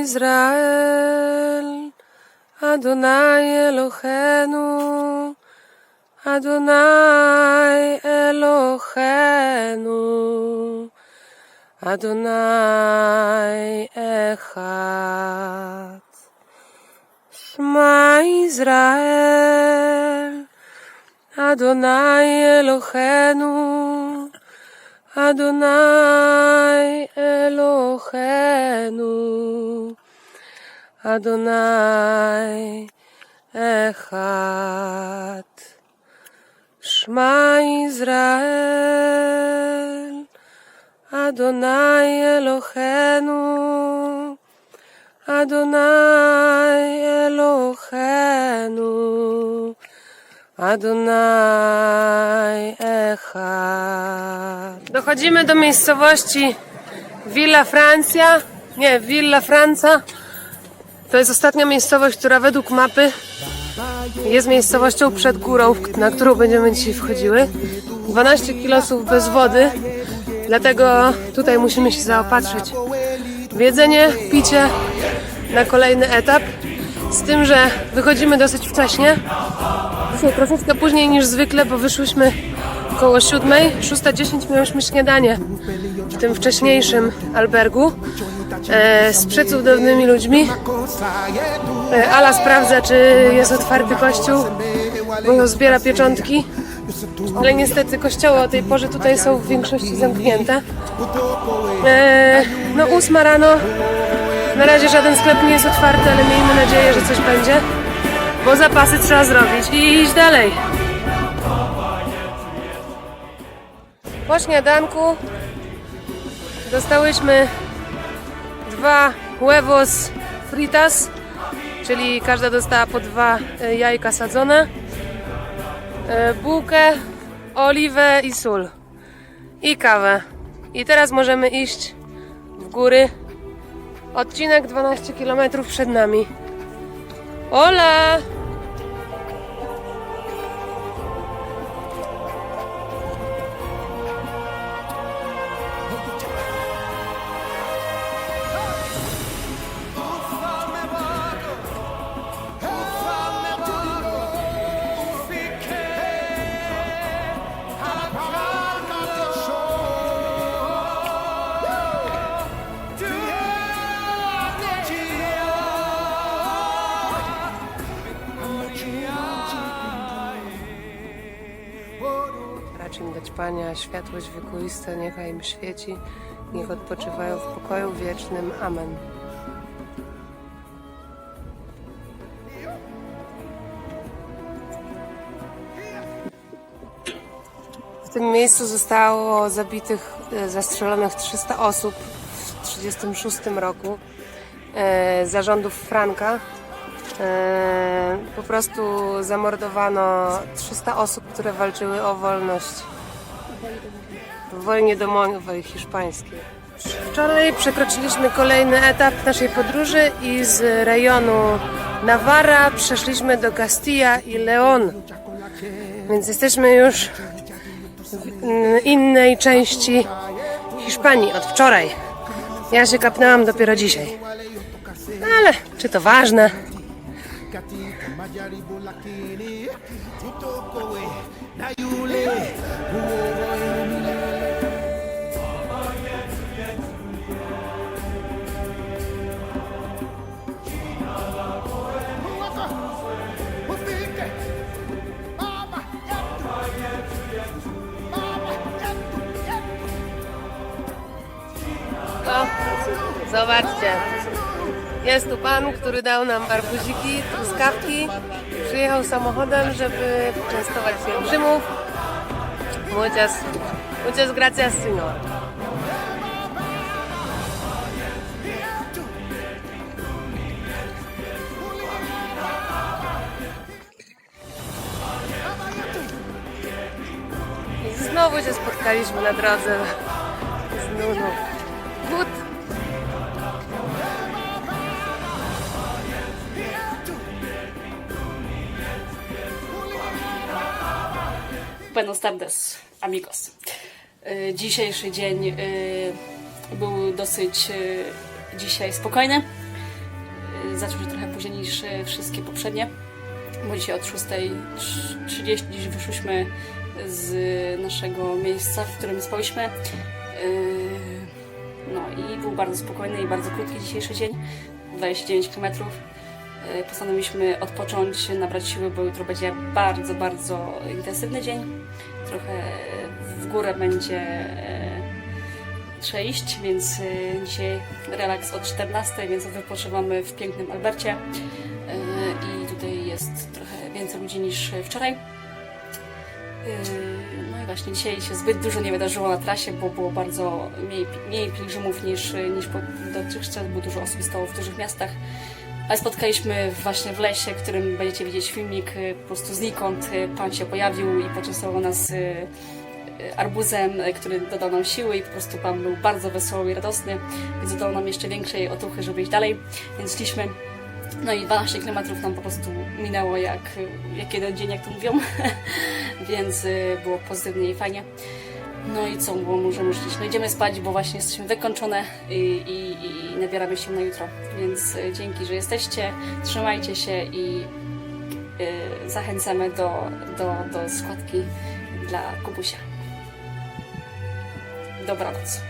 Israel, Adonai Eloheinu, Adonai Eloheinu, Adonai Echad. Shema Israel, Adonai Eloheinu, Adonai Eloheinu, Adonai Echad. Shema Israel, Adonai Eloheinu, Adonai Eloheinu, Adonai Echad. Dochodzimy do miejscowości Villa Francia, nie, Villa Franca. To jest ostatnia miejscowość, która według mapy jest miejscowością przed górą, na którą będziemy dzisiaj wchodziły. 12 kilosów bez wody, dlatego tutaj musimy się zaopatrzyć w jedzenie, picie na kolejny etap. Z tym, że wychodzimy dosyć wcześnie. Dzisiaj troszeczkę później niż zwykle, bo wyszłyśmy około 7. 6.10 miałyśmy śniadanie w tym wcześniejszym albergu e, z przecudownymi ludźmi. E, Ala sprawdza, czy jest otwarty kościół, bo zbiera pieczątki. Ale niestety kościoły o tej porze tutaj są w większości zamknięte. E, no ósma rano. Na razie żaden sklep nie jest otwarty, ale miejmy nadzieję, że coś będzie. Bo zapasy trzeba zrobić i iść dalej. Po śniadanku dostałyśmy dwa huevos fritas, czyli każda dostała po dwa e, jajka sadzone, e, bułkę, oliwę i sól i kawę. I teraz możemy iść w góry. Odcinek 12 km przed nami. Hola! Racz im dać Pania światłość wiekuista, niechaj im świeci, niech odpoczywają w pokoju wiecznym. Amen. W tym miejscu zostało zabitych, e, zastrzelonych 300 osób w 1936 roku e, zarządów Franka. E, po prostu zamordowano 300 osób, które walczyły o wolność w wojnie domowej hiszpańskiej. Wczoraj przekroczyliśmy kolejny etap naszej podróży i z rejonu Navarra przeszliśmy do Castilla i León. Więc jesteśmy już w mm, innej części Hiszpanii od wczoraj. Ja się kapnęłam dopiero dzisiaj. Ale czy to ważne? O, zobaczcie. Jest tu pan, który dał nam arbuziki, truskawki. Przyjechał samochodem, żeby częstować pielgrzymów. Muchas, muchas gracias, señor. I znowu się spotkaliśmy na drodze z Nunu. Buenos tardes, amigos. Y, Dzisiejszy dzień y, był dosyć y, dzisiaj spokojny. Zaczął się trochę później niż wszystkie poprzednie, bo dzisiaj od 6.30 dziś wyszłyśmy z naszego miejsca, w którym spałyśmy. No i był bardzo spokojny i bardzo krótki dzisiejszy dzień, 29 km. Postanowiliśmy odpocząć, nabrać siły, bo jutro będzie bardzo, bardzo intensywny dzień. Trochę w górę będzie e, trzeba iść, więc e, dzisiaj relaks od 14, więc wypoczywamy w pięknym Albercie. E, I tutaj jest trochę więcej ludzi niż wczoraj. No i właśnie dzisiaj się zbyt dużo nie wydarzyło na trasie, bo było bardzo mniej, mniej pielgrzymów niż, niż dotychczas, bo dużo osób stało w dużych miastach. Ale spotkaliśmy właśnie w lesie, w którym będziecie widzieć filmik, yy, po prostu znikąd yy, Pan się pojawił i poczęstował nas yy, arbuzem, który dodał nam siły i po prostu Pan był bardzo wesoły i radosny, więc dodał nam jeszcze większej otuchy, żeby iść dalej, więc szliśmy. No i 12 km nam po prostu minęło jak, jak jeden dzień, jak to mówią, więc y, było pozytywnie i fajnie. No i co, bo możemy już iść. No idziemy spać, bo właśnie jesteśmy wykończone i, i, i nabieramy się na jutro. Więc y, dzięki, że jesteście, trzymajcie się i y, zachęcamy do, do, do składki dla Kubusia. Dobranoc.